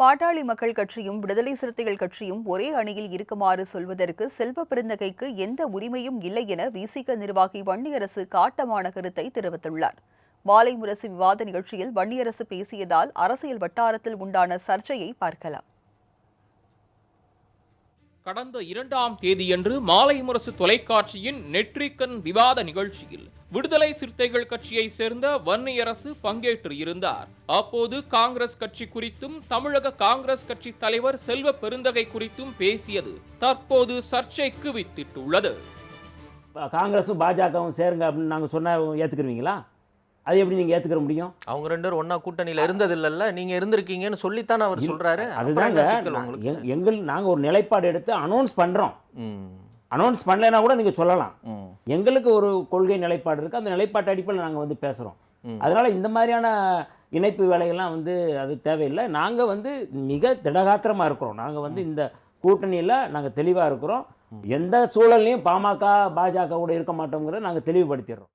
பாட்டாளி மக்கள் கட்சியும் விடுதலை சிறுத்தைகள் கட்சியும் ஒரே அணியில் இருக்குமாறு சொல்வதற்கு செல்வ பெருந்தகைக்கு எந்த உரிமையும் இல்லை என விசிக நிர்வாகி வன்னியரசு காட்டமான கருத்தை தெரிவித்துள்ளார். மாலை முரசு விவாத நிகழ்ச்சியில் வன்னியரசு பேசியதால் அரசியல் வட்டாரத்தில் உண்டான சர்ச்சையை பார்க்கலாம். கடந்த இரண்டாம் தேதியன்று மாலை முரசு தொலைக்காட்சியின் நெற்றிக்கன் விவாத நிகழ்ச்சியில் விடுதலை சிறுத்தைகள் கட்சியை சேர்ந்த வன்னியரசு பங்கேற்று இருந்தார். அப்போது காங்கிரஸ் கட்சி குறித்தும் தமிழக காங்கிரஸ் கட்சி தலைவர் செல்வ பெருந்தகை குறித்தும் பேசியது தற்போது சர்ச்சைக்கு வித்திட்டுள்ளது. காங்கிரஸும் பாஜகவும் சேருங்க அப்படின்னு நாங்கள் சொன்னால் ஏற்றுக்குருவீங்களா அது எப்படி நீங்கள் ஏற்றுக்கிற முடியும்? அவங்க ரெண்டு பேரும் ஒண்ணா கூட்டணியில இருந்தது இல்லல்ல நீங்க இருந்திருக்கீங்கன்னு சொல்லித்தானே அவர் சொல்றாரு. அதுதாங்க. எங்கள் நாங்கள் ஒரு நிலைப்பாடு எடுத்து அனௌன்ஸ் பண்ணுறோம் ம், அனௌன்ஸ் பண்ணலைன்னா கூட நீங்கள் சொல்லலாம். எங்களுக்கு ஒரு கொள்கை நிலைப்பாடு இருக்குது அந்த நிலைப்பாட்டு அடிப்படையில் நாங்கள் வந்து பேசுகிறோம் ம். அதனால் இந்த மாதிரியான இணைப்பு வேலைகள்லாம் வந்து அது தேவையில்லை. நாங்கள் வந்து மிக திடகாத்திரமாக இருக்கிறோம். நாங்கள் வந்து இந்த கூட்டணியில் நாங்கள் தெளிவாக இருக்கிறோம். எந்த சூழல்லையும் பாமக பாஜக கூட இருக்க மாட்டோங்கிறத நாங்கள் தெளிவுபடுத்திடுறோம்.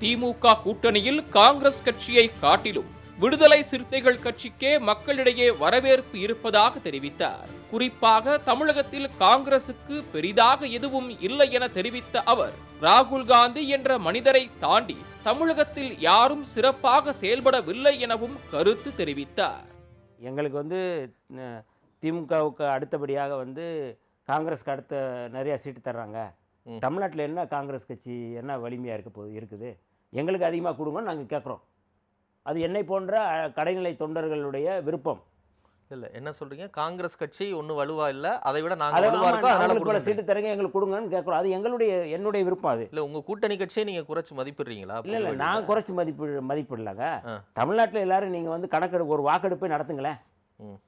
திமுக கூட்டணியில் காங்கிரஸ் கட்சியை காட்டிலும் விடுதலை சிறுத்தைகள் கட்சிக்கே மக்களிடையே வரவேற்பு இருப்பதாக தெரிவித்தார். குறிப்பாக தமிழகத்தில் காங்கிரசுக்கு பெரிதாக எதுவும் இல்லை என தெரிவித்த அவர் ராகுல் காந்தி என்ற மனிதரை தாண்டி தமிழகத்தில் யாரும் சிறப்பாக செயல்படவில்லை எனவும் கருத்து தெரிவித்தார். எங்களுக்கு வந்து அஹ், திமுகவுக்கு அடுத்தபடியாக வந்து காங்கிரஸ்க்கு அடுத்த நிறையா சீட்டு தர்றாங்க. தமிழ்நாட்டில் என்ன காங்கிரஸ் கட்சி என்ன வலிமையாக இருக்க போகுது இருக்குது? எங்களுக்கு அதிகமாக கொடுங்கன்னு நாங்கள் கேட்குறோம் அது என்னை போன்ற கடைநிலை தொண்டர்களுடைய விருப்பம் இல்ல என்ன சொல்றீங்க காங்கிரஸ் கட்சி ஒண்ணு வலுவா இல்ல அதை விட நாங்க அதை வலுவா இருக்கோம் அதனால கொடுங்க. சீட்டு தரங்க எங்களுக்கு கொடுங்கன்னு கேட்குறோம் அது எங்களுடைய என்னுடைய விருப்பம் அது இல்ல உங்க கூட்டணி கட்சியை நீங்க குறைச்சு மதிப்பிடுறீங்களா இல்லை இல்லை நான்? குறைச்சி மதிப்பு மதிப்பிடலாங்க. தமிழ்நாட்டில் எல்லாரும் நீங்கள் வந்து கணக்கெடுப்பு ஒரு வாக்கெடுப்பை நடத்துங்களேன்.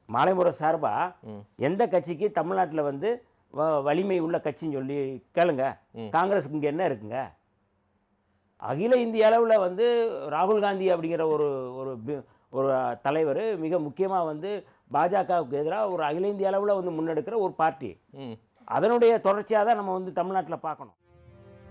மாலைமுறை சார்பாக. எந்த கட்சிக்கு தமிழ்நாட்டில் வந்து வ- வலிமை உள்ள கட்சின்னு சொல்லி கேளுங்க. காங்கிரஸுக்கு இங்கே என்ன இருக்குங்க அகில இந்திய அளவில் வந்து ராகுல் காந்தி அப்படிங்கிற ஒரு ஒரு ஒரு தலைவர் மிக முக்கியமாக வந்து பாஜகவுக்கு எதிராக ஒரு அகில இந்திய அளவில் வந்து முன்னெடுக்கிற ஒரு பார்ட்டி. அதனுடைய தொடர்ச்சியாக தான் நம்ம வந்து தமிழ்நாட்டில் பார்க்கணும்.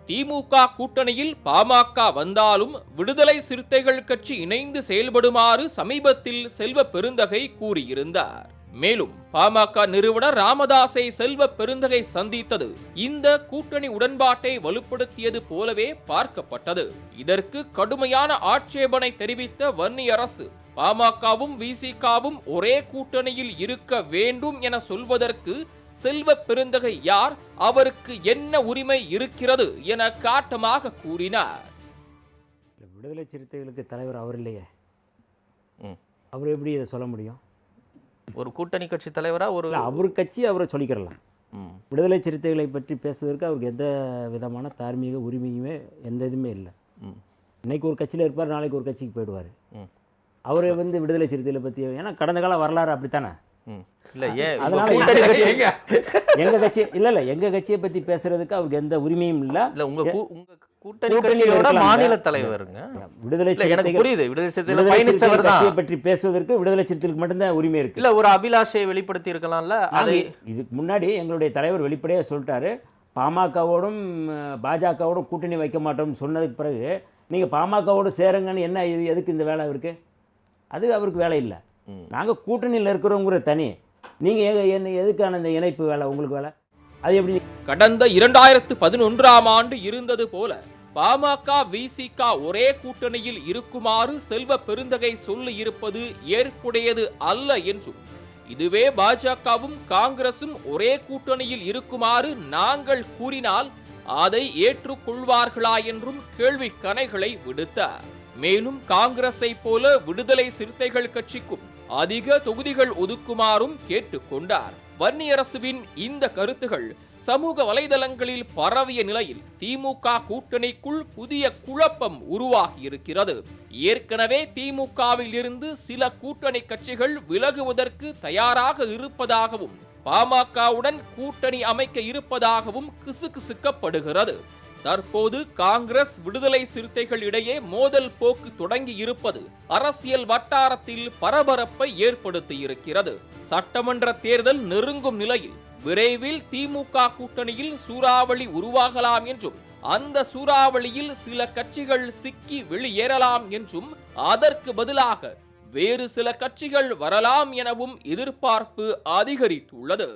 திமுக கூட்டணியில் பாமக வந்தாலும் விடுதலை சிறுத்தைகள் கட்சி இணைந்து செயல்படுமாறு சமீபத்தில் செல்வ பெருந்தகை கூறியிருந்தார். மேலும் பாமக நிறுவனர் ராமதாஸை செல்வ பெருந்தகை சந்தித்தது. இந்த கூட்டணி உடன்பாட்டை வலுப்படுத்தியது போலவே பார்க்கப்பட்டது. இதற்கு கடுமையான ஆட்சேபனை தெரிவித்த வன்னியரசு பாமகவும் விசிகாவும் ஒரே கூட்டணியில் இருக்க வேண்டும் என சொல்வதற்கு செல்வ பெருந்தகை யார் அவருக்கு என்ன உரிமை இருக்கிறது என காட்டமாக கூறினார். விடுதலை சிறுத்தைகளுக்கு தலைவர் அவர் இல்லையே. ம். அவர் எப்படி இதை சொல்ல முடியும்? ஒரு கூட்டணி கட்சி தலைவரா ஒரு அவர் கட்சி அவரை சொல்லிக்கிறலாம். விடுதலை சிறுத்தைகளை பற்றி பேசுவதற்கு அவருக்கு எந்த விதமான தார்மீக உரிமையுமே எந்த இதுவுமே இல்லை. இன்னைக்கு ஒரு கட்சியில் இருப்பார் நாளைக்கு ஒரு கட்சிக்கு போயிடுவார். அவர் வந்து விடுதலை சிறுத்தைகளை பற்றி ஏன்னா கடந்த கால வரலாறு அப்படித்தானே. இல்ல ஏன் அதனால கூட்டணி எங்க கட்சி எங்க இல்லை இல்லை எங்கள் கட்சியை பற்றி பேசுறதுக்கு அவருக்கு எந்த உரிமையும் இல்லை. இல்ல உங்க கூ- உங்க கூட்டணி. மாநில தலைவருங்க. விடுதலை எனக்கு புரியுது. விடுதலை சிறுத்தைகள் விடுதலை பயணிச்சவர் சிறுத்தைகள் தான். கட்சியை பற்றி பேசுவதற்கு விடுதலை சிறுத்தைகளுக்கு மட்டும்தான் உரிமை இருக்கு. இல்ல ஒரு அபிலாஷையை வெளிப்படுத்தி இருக்கலாம்ல. அதை இதுக்கு முன்னாடி எங்களுடைய தலைவர் வெளிப்படையாக சொல்லிட்டாரு. பாமகவோடும் பாஜகவோடும் கூட்டணி வைக்க மாட்டோம்னு சொன்னதுக்கு பிறகு நீங்கள் பாமகவோடு சேருங்கன்னு என்ன இது எதுக்கு இந்த வேலை இருக்கு அது அவருக்கு வேலை இல்லை. நாங்கள் கூட்டணியில் இருக்கிறோங்கிற தனி. நீங்கள் என்ன எதுக்கான இந்த இணைப்பு வேலை உங்களுக்கு வேலை? அது எப்படி? கடந்த இரண்டாயிரத்து பதினொன்றாம் ஆண்டு இருந்தது போல பாமக விசிக ஒரே கூட்டணியில் இருக்குமாறு செல்வ பெருந்தகை சொல்லி இருப்பது ஏற்புடையது அல்ல என்றும் இதுவே பாஜகவும் காங்கிரசும் ஒரே கூட்டணியில் இருக்குமாறு நாங்கள் கூறினால் அதை ஏற்றுக்கொள்வார்களா என்றும் கேள்வி கணைகளை விடுத்தார். மேலும் காங்கிரஸை போல விடுதலை சிறுத்தைகள் கட்சிக்கும் அதிக தொகுதிகள் ஒதுக்குமாறும் கேட்டுக்கொண்டார். வன்னியரசுவின் இந்த கருத்துகள் சமூக வலைதளங்களில் பரவிய நிலையில் திமுக கூட்டணிக்குள் புதிய குழப்பம் உருவாகியிருக்கிறது. ஏற்கனவே திமுகவில் இருந்து சில கூட்டணி கட்சிகள் விலகுவதற்கு தயாராக இருப்பதாகவும் பாமகவுடன் கூட்டணி அமைக்க இருப்பதாகவும் கிசுகிசுக்கப்படுகிறது. தற்போது காங்கிரஸ் விடுதலை சிறுத்தைகள் இடையே மோதல் போக்கு தொடங்கி இருப்பது அரசியல் வட்டாரத்தில் பரபரப்பை ஏற்படுத்தி இருக்கிறது. சட்டமன்ற தேர்தல் நெருங்கும் நிலையில் விரைவில் திமுக கூட்டணியில் சூறாவளி உருவாகலாம் என்றும் அந்த சூறாவளியில் சில கட்சிகள் சிக்கி வெளியேறலாம் என்றும் அதற்கு பதிலாக வேறு சில கட்சிகள் வரலாம் எனவும் எதிர்பார்ப்பு அதிகரித்துள்ளது.